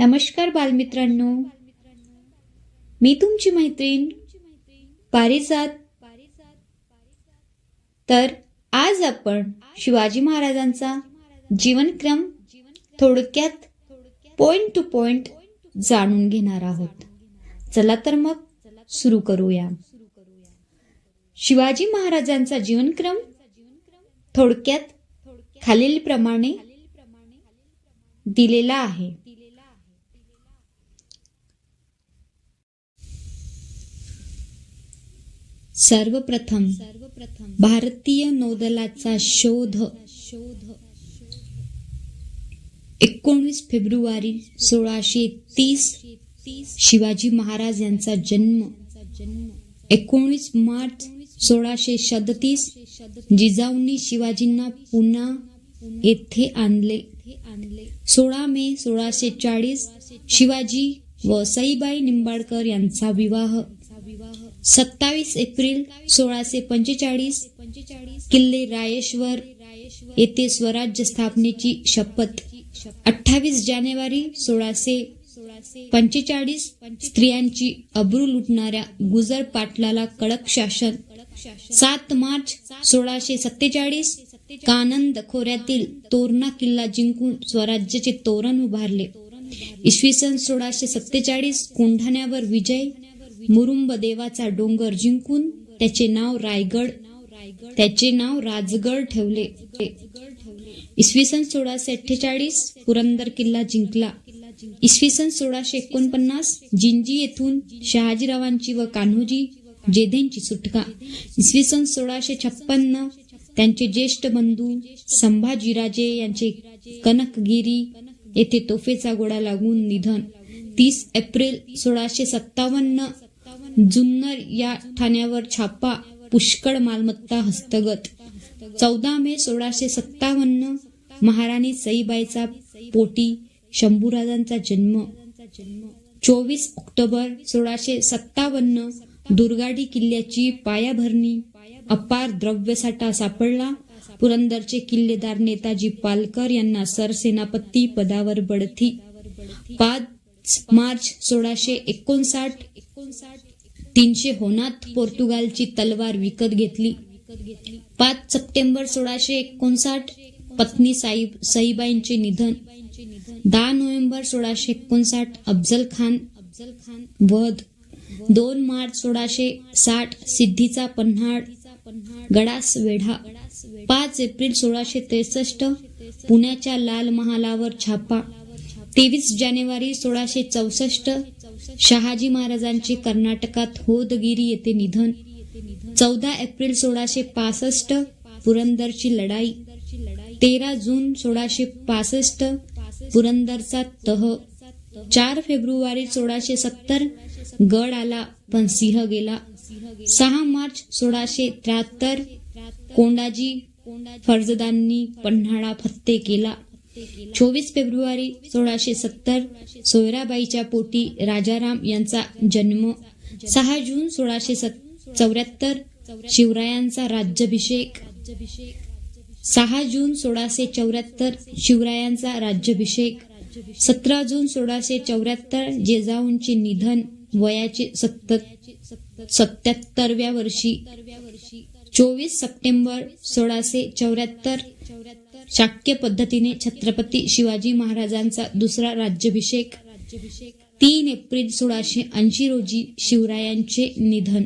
नमस्कार बालमित्रांनो. मी तुमची मैत्रीण पारिजात. तर आज आपण शिवाजी महाराजांचा जीवनक्रम थोडक्यात पॉइंट टू पॉइंट जाणून घेणार आहोत. चला तर मग सुरू करूया. शिवाजी महाराजांचा जीवनक्रम थोडक्यात खालीलप्रमाणे दिलेला आहे. सर्वप्रथम भारतीय नौदलाचा शोध. एकोणवीस फेब्रुवारी सोळाशे तीस शिवाजी महाराज यांचा जन्म. एकोणीस मार्च सोळाशे सदतीस जिजाऊंनी शिवाजींना पुन्हा येथे आणले. सोळा मे सोळाशे चाळीस शिवाजी व सईबाई निंबाळकर यांचा विवाह. सत्तावीस एप्रिल सोळाशे पंचेचाळीस किल्ले रायेश्वर येथे स्वराज्य स्थापनेची शपथ. अठ्ठावीस जानेवारी सोळाशे पंचेचाळीस स्त्रियांची अब्रू लुटणाऱ्या गुजर पाटलाला कडक शासन. सात मार्च सोळाशे सत्तेचाळीस कानंद खोऱ्यातील तोरणा किल्ला जिंकून स्वराज्याचे तोरण उभारले. इसवी सन सोळाशे सत्तेचाळीस कोंढाण्यावर विजय मुरुंब देवाचा डोंगर जिंकून त्याचे नाव रायगड त्याचे नाव राजगड ठेवले. इसवी सन सोळाशे अठ्ठेचाळीस पुरंदर किल्ला जिंकला. इसवी सन सोळाशे एकोणपन्नास जिंजी येथून शहाजीरावांची व कान्होजी जेधेंची सुटका. इसवी सन सोळाशे छप्पन्न त्यांचे ज्येष्ठ बंधू संभाजीराजे यांचे कनकगिरी येथे तोफेचा गोळा लागून निधन. तीस एप्रिल सोळाशे सत्तावन्न जुन्नर या ठाण्यावर छापा पुष्कळ मालमत्ता हस्तगत. चौदा मे सोळाशे सत्तावन्न महाराणी सईबाईचा पोटी शंभूराजांचा जन्म. चोवीस ऑक्टोबर सोळाशे सत्तावन्न दुर्गाडी किल्ल्याची पायाभरणी अपार द्रव्यसाठा सापडला. पुरंदरचे किल्लेदार नेताजी पालकर यांना सरसेनापती पदावर बढती. पाच मार्च सोळाशे एकोणसाठ तीनशे होनात पोर्तुगालची तलवार विकत घेतली. पाच सप्टेंबर सोळाशे एकोणसाठ पत्नी साईब साईबाईंचे निधन. दहा नोव्हेंबर सोळाशे एकोणसाठ अफजल खान वध. दोन मार्च सोळाशे साठ सिद्धीचा पन्हाळ. गडास वेढा. पाच एप्रिल सोळाशे त्रेसष्ट पुण्याच्या लाल महालावर छापा. तेवीस जानेवारी सोळाशे चौसष्ट शहाजी महाराजांचे कर्नाटकात होदगिरी येथे निधन. चौदा एप्रिल सोळाशे पासष्ट पुरंदरची लढाई. तेरा जून सोळाशे पासष्ट पुरंदरचा तह. चार फेब्रुवारी सोळाशे सत्तर गड आला पण सिंह गेला. सहा मार्च सोळाशे त्र्याहत्तर कोंडाजी फर्जदांनी पन्हाळा फत्ते केला. चोवीस फेब्रुवारी सोळाशे सत्तर सोयराबाईच्या पोटी राजाराम यांचा जन्म. सहा जून सोळाशे चौऱ्याहत्तर शिवरायांचा राज्याभिषेक. सहा जून सोळाशे चौऱ्याहत्तर शिवरायांचा राज्याभिषेक. सतरा जून सोळाशे चौऱ्याहत्तर जेजाऊंचे निधन वयाचे सत्त सत्याहत्तरव्या वर्षी. चोवीस सप्टेंबर सोळाशे चौऱ्याहत्तर शाक्य पद्धतीने छत्रपती शिवाजी महाराजांचा दुसरा राज्याभिषेक. तीन एप्रिल सोळाशे ऐंशी रोजी शिवरायांचे निधन.